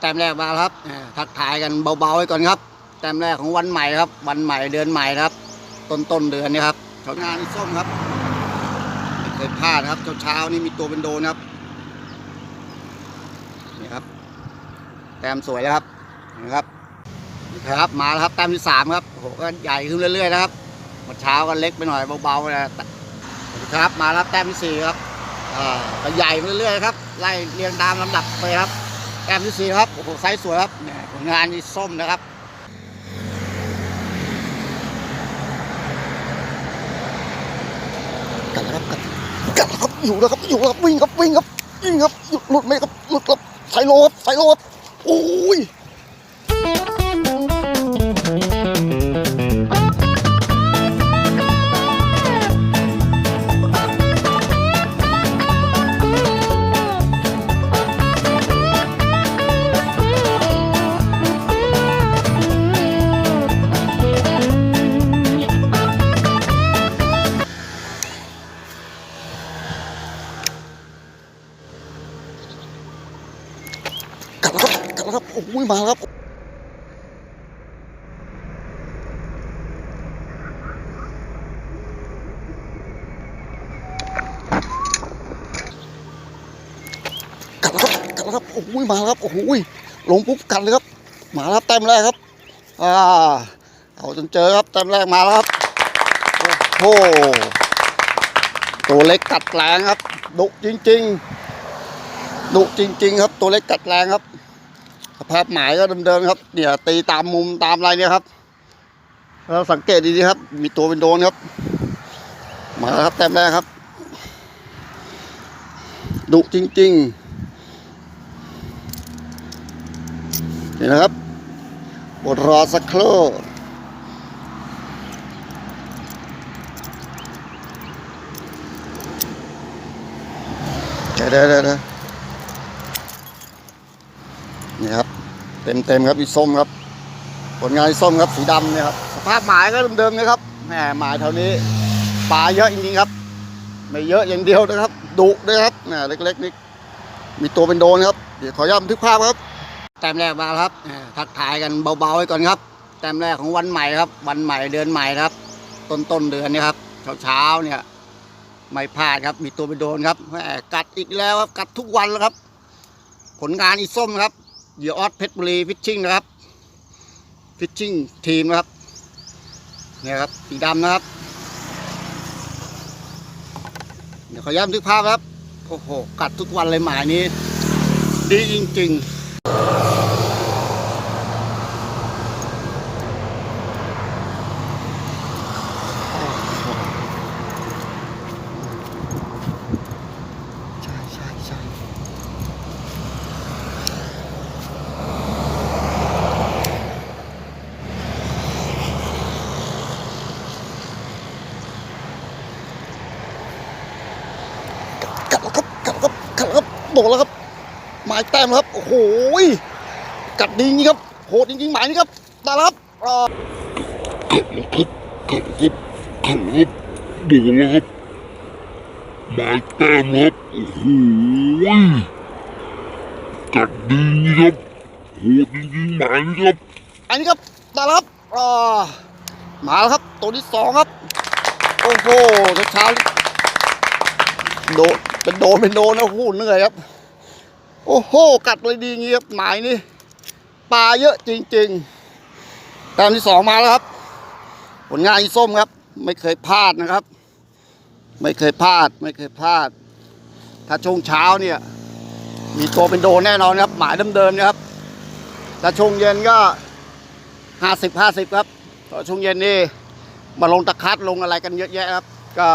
แต้มแรกมาแล้วครับทักทายกันเบาๆไว้ก่อนครับ แต้มแรกของวันใหม่ครับ วันใหม่เดือนใหม่ครับ ต้นต้นๆเดือนนี้ครับผลงานนี่ส้มครับไม่เคยพลาดครับเช้าเช้าๆนี่มีตัวเป็นโดนครับนี่ครับ แต้มสวยแล้วครับนะครับนี่ครับมาแล้วครับแต้มที่สามครับโหก็ใหญ่ขึ้นเรื่อยๆนะครับเมื่อเช้าก็เล็กไปหน่อยเบาๆนะครับ มาแล้วแต้มที่สี่ครับอ่าก็ใหญ่ไปเรื่อยๆครับไล่เรียงตามลำดับไปครับ แอมที่สี่ครับโอ้โหไซส์สวยครับเนี่ยผลงานนี่ส้มนะครับกัดแล้วครับกัดกัดครับอยู่แล้วครับอยู่แล้วครับวิ่งครับวิ่งครับวิ่งครับหยุดหลุดไหมครับหลุดครับใส่โลครับใส่โลครับโอ้ย มาแล้วครับกัดแล้วครับกัดแล้วครับโอ้ยมาแล้วครับโอ้ยลงปุ๊บกัดเลยครับมาแล้วครับแต้มแรกครับอ่าเอาจนเจอครับแต้มแรกมาแล้วครับโอ้โหตัวเล็กกัดแรงครับดุจริง ๆดุจริง ๆ ครับตัวเล็กกัดแรงครับ สภาพหมายก็เดิมๆครับ เนี่ยตีตามมุมตามอะไรเนี่ยครับเราสังเกตดีๆครับ มีตัวเป็นโดนครับ มาครับแต้มแรกครับดุจริงๆนี่นะครับบดรอสักครู่เดี๋ยวเดี๋ยวเดี๋ยว นี่ครับ เต็มเต็มๆครับอีส้มครับ ผลงานอีส้มครับสีดำเนี่ยครับสภาพหมายก็เดิมๆนะครับแหมหมายแถวนี้ปลาเยอะจริงๆครับ ไม่เยอะอย่างเดียวนะครับดุด้วยครับแหมเล็กๆนี่มีตัวเป็นโดนครับเดี๋ยวขอย้ำบันทึกภาพครับ แต้มแรกมาครับทักทายกันเบาๆไว้ก่อนครับ แต้มแรกของวันใหม่ครับ วันใหม่เดือนใหม่ครับ ต้นต้นๆเดือนนี้ครับเช้าๆเนี่ยไม่พลาดครับ มีตัวเป็นโดนครับแหมกัดอีกแล้วครับ กัดทุกวันแล้วครับ ผลงานอีส้มครับ เหยื่อออสเพชรบุรีฟิชชิ่งนะครับฟิชชิ่งทีมนะครับเนี่ยครับสีดำนะครับ เดี๋ยวขอย้ำทึกภาพครับโอ้โหกัดทุกวันเลยหมายนี้ ดีจริง ๆ ใช่ใช่ใช่กัดแล้วครับกัดแล้วครับกัด แล้วครับโดนแล้วครับหมายแต้มครับ โอ้โหยกัดดีจริงครับ โหดจริงๆหมายนี้ครับได้แล้วครับอ่าขับรถครับขับรถขับรถดูนะครับหมายแต้มครับโอ้โหกัดดีครับโหดจริงๆหมายนี้ครับอันนี้ครับได้แล้วครับอ่ามาแล้วครับ ตัวที่สองครับ โอ้โหเช้าๆ โดนเป็นโดนเป็นโดนนะโอ้โหเหนื่อยครับ โอ้โห กัดเลยดีเงี้ครับหมายนี่ปลาเยอะจริงๆต้มที่สองมาแล้วครับ ผลงานอีส้มครับ ไม่เคยพลาดนะครับ ไม่เคยพลาด ไม่เคยพลาด ถ้าช่วงเช้าเนี่ย มีตัวเป็นโดนแน่นอนครับ หมายเดิมๆนะครับถ้าช่วงเย็นก็ห้าสิบห้าสิบครับเพราะช่วงเย็นนี่มาลงตะคัดลงอะไรกันเยอะแยะครับ ก็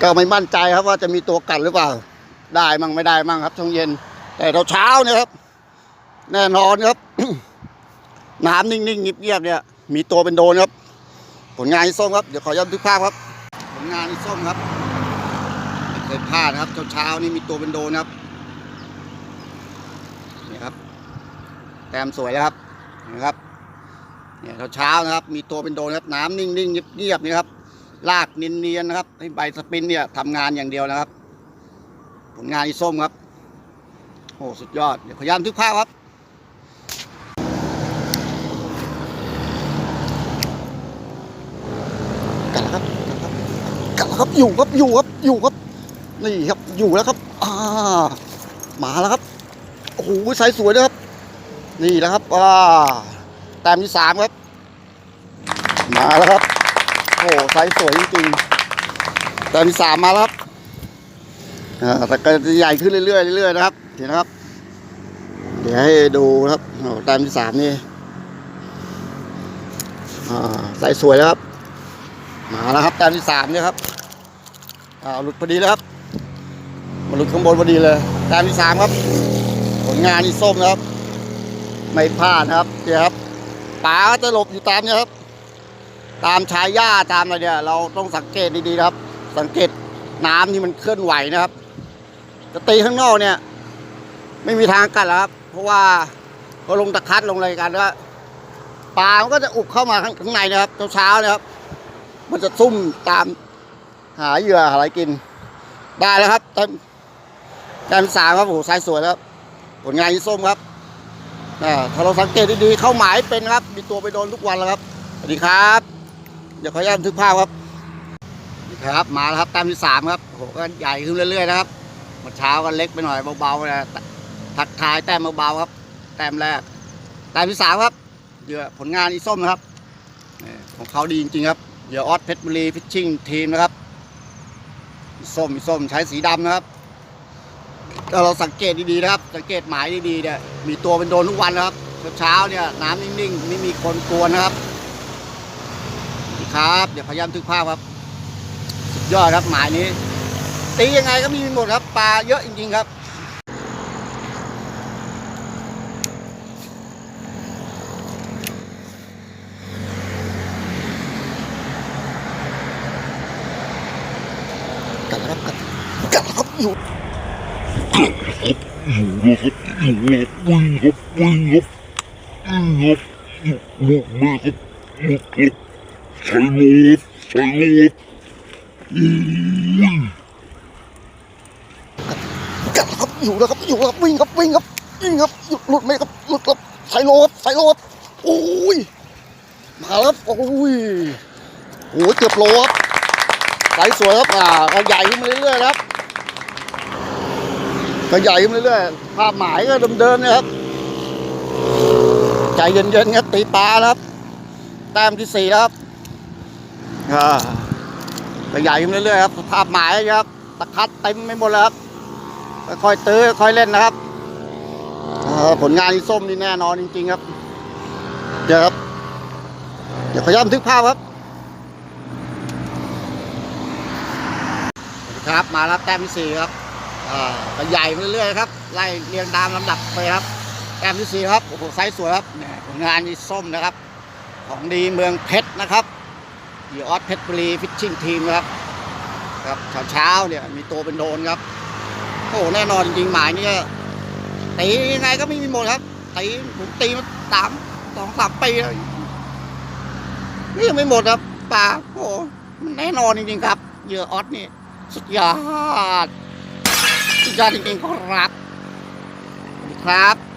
ก็ไม่มั่นใจครับว่าจะมีตัวกัดหรือเปล่า ได้มั่งไม่ได้มั่งครับช่วงเย็น แต่เราเช้าเนี่ยครับ แน่นอนครับ น้ำนิ่งๆเงียบๆเนี่ย มีตัวเป็นโดนครับ ผลงานอีส้มครับ เดี๋ยวขอย้ำทุกภาพครับ ผลงานอีส้มครับไม่เคยพลาดครับเช้าๆนี่มีตัวเป็นโดนครับนี่ครับ แต้มสวยแล้วครับนะครับเนี่ยเช้าๆนะครับ มีตัวเป็นโดนครับ น้ำนิ่งๆเงียบๆนี่ครับ ลากเนียนๆนะครับให้ใบสปินเนี่ยทำงานอย่างเดียวนะครับ ผลงานอีส้มครับโหอ้สุดยอดเดี๋ยวพยายามทึกภาพครับกันครับกันครับอยู่ครับอยู่ครับอยู่ครับนี่ครับอยู่แล้วครับอ่ามาแล้วครับโอ้โหไซส์สวยนะครับ นี่แล้วครับอ่าแต้มที่สามครับ มาแล้วครับ หไซส์สวยจริงๆแต้มที่สามมาแล้วครับอ่าแต่ก็จะใหญ่ขึ้นเรื่อยๆเรื่อยๆนะครับ เห็นนะครับ เดี๋ยวให้ดูนะครับโอ้แต้มที่สามนี่อ่าใส่สวยแล้วครับ มาแล้วครับต้มที่สามเนี่ยครับอ่าหลุดพอดีแล้วครับมาหลุดข้างบนพอดีเลยต้มที่สามครับ ผลงานนี่ส้มนะครับ ไม่พลาดนะครับเนี่ยครับป๋าจะหลบอยู่ตามเนี่ยครับ ตามชายหญ้าตามอะไรเนี่ย เราต้องสังเกตดีๆนะครับ สังเกตน้ำนี่มันเคลื่อนไหวนะครับ จะตีข้างนอกเนี่ย ไม่มีทางกัดแล้วครับ เพราะว่าเขาลงตะคัดลงอะไรกันก็ปลามันก็จะอุบเข้ามาข้างงในนะครับเช้าๆนะครับ มันจะซุ่มตามหาเหยื่อหาอะไรกิน ได้แล้วครับแต้มแต้มสามครับโอ้โหไซส์สวยแล้วครับ ผลงานยี่ส้มครับอ่าถ้าเราสังเกตดีๆเข้าหมายเป็นครับ มีตัวไปโดนทุกวันแล้วครับ สวัสดีครับ เดี๋ยวขออนุญาตบันทึกภาพครับนี่ครับ มาแล้วครับแต้มที่สามครับโอ้โหก็ใหญ่ขึ้นเรื่อยๆนะครับเมื่อเช้าก็เล็กไปหน่อยเบาๆนะทักทายแต้มเบาๆครับ แต้มแรกแต้มที่สามครับเหยื่อผลงานอีส้มนะครับของเขาดีจริงๆครับเหยื่อออสเพชรบุรีฟิชชิ่งทีมนะครับส้มส้มใช้สีดำนะครับถ้าเราสังเกตดีๆนะครับ สังเกตหมายดีๆเนี่ยมีตัวเป็นโดนทุกวันนะครับเช้าเนี่ยน้ำนิ่งๆ ไม่มีคนกวนนะครับ ครับ เดี๋ยวพยายามทึกภาพครับ สุดยอดครับหมายนี้ ตียังไงก็มีหมดครับ ปลาเยอะจริงๆครับกัดแล้วครับกัดกัดแล้วครับอยู่อยู่นะครับอยู่ครับวิ่งครับวิ่งครับวิ่งครับหมดแม่ครับหมดครับ ใส่โลบใส่โลบกัดแล้วครับอยู่แล้วครับอยู่แล้วครับวิ่งครับวิ่งครับวิ่งครับหยุดหลุดไหมครับหลุดครับใส่โลครับใส่โลครับโอ้ยมาแล้วครับโอ้ยโอ้ยเกือบโลครับใสสวยครับอ่าก็ใหญ่ขึ้นมาเรื่อยๆครับก็ใหญ่ขึ้นมาเรื่อยๆภาพหมายก็เดิมๆนะครับใจเย็นๆครับตีปลาครับแต้มที่สี่แล้วครับ ก็ใหญ่ขึ้นเรื่อยๆครับภาพหมายนะครับ ตะคัดเต็มไม่หมดแล้วครับค่อยตื้อค่อยเล่นนะครับอ่อผลงานที่ส้มนี่แน่นอนจริง ๆ ครับ เดี๋ยวครับ เดี๋ยวขย้ำทึกภาพครับครับมาแล้วแต้มที่สี่ครับอ่าก็ใหญ่ไปเรื่อยๆครับไล่เรียงตามลำดับไปครับแต้มที่สี่ครับโอ้โหไซส์สวยครับเนี่ยผลงานนี่ส้มนะครับ ของดีเมืองเพชรนะครับ ดีออสเพชรบุรีฟิชชิ่งทีมนะครับครับเช้าๆเนี่ยมีตัวเป็นโดนครับโอ้แน่นอนจริงหมายเนี่ยตียังไงก็ไม่มีหมดครับตีผมตีมาสามสองสามปีแล้วนี่ยังไม่หมดครับป่าโอ้มันแน่นอนจริงๆครับเหยื่อออสนี่สุดยอดสุดยอดจริงๆครับสวัสดีครับ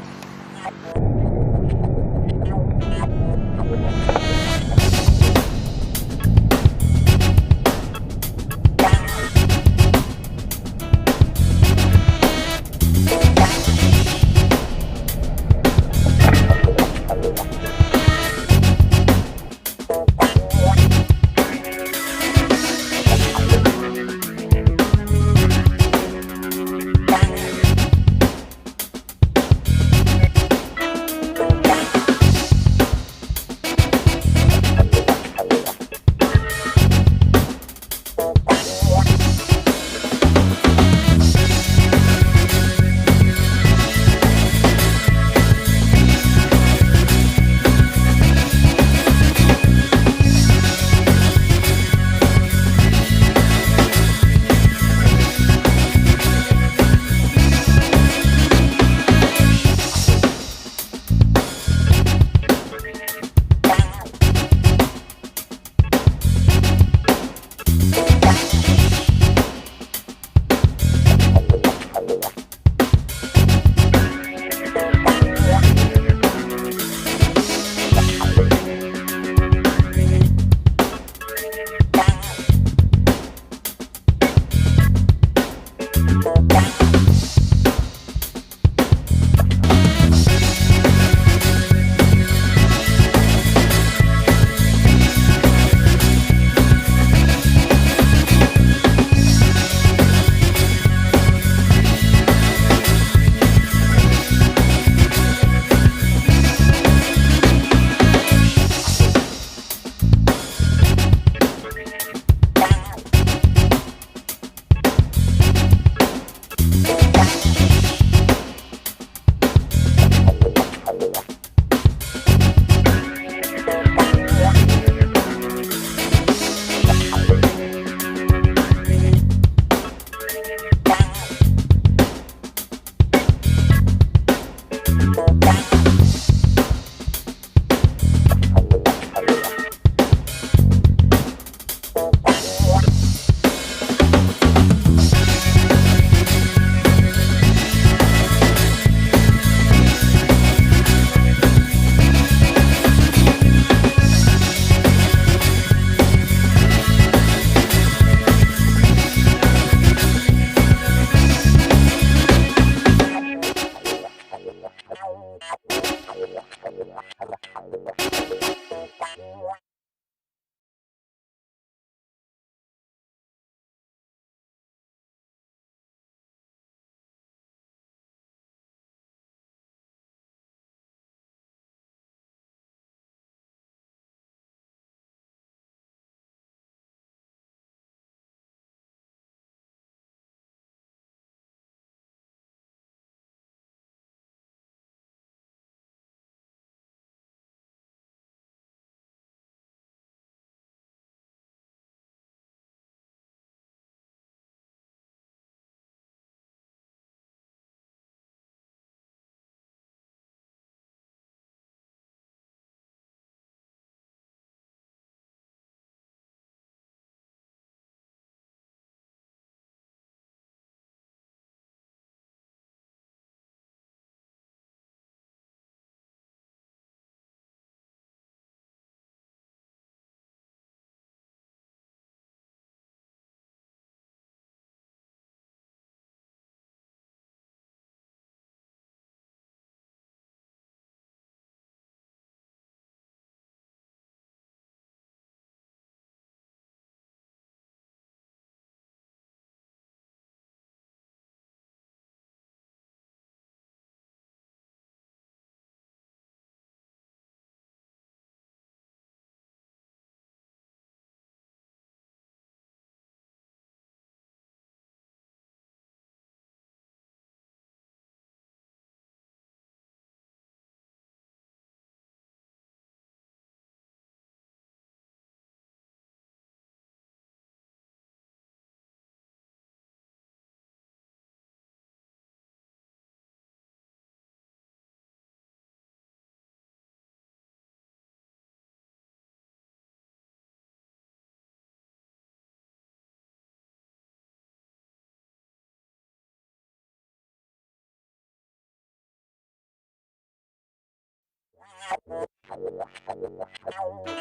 I'm not sure what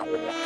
I'm doing.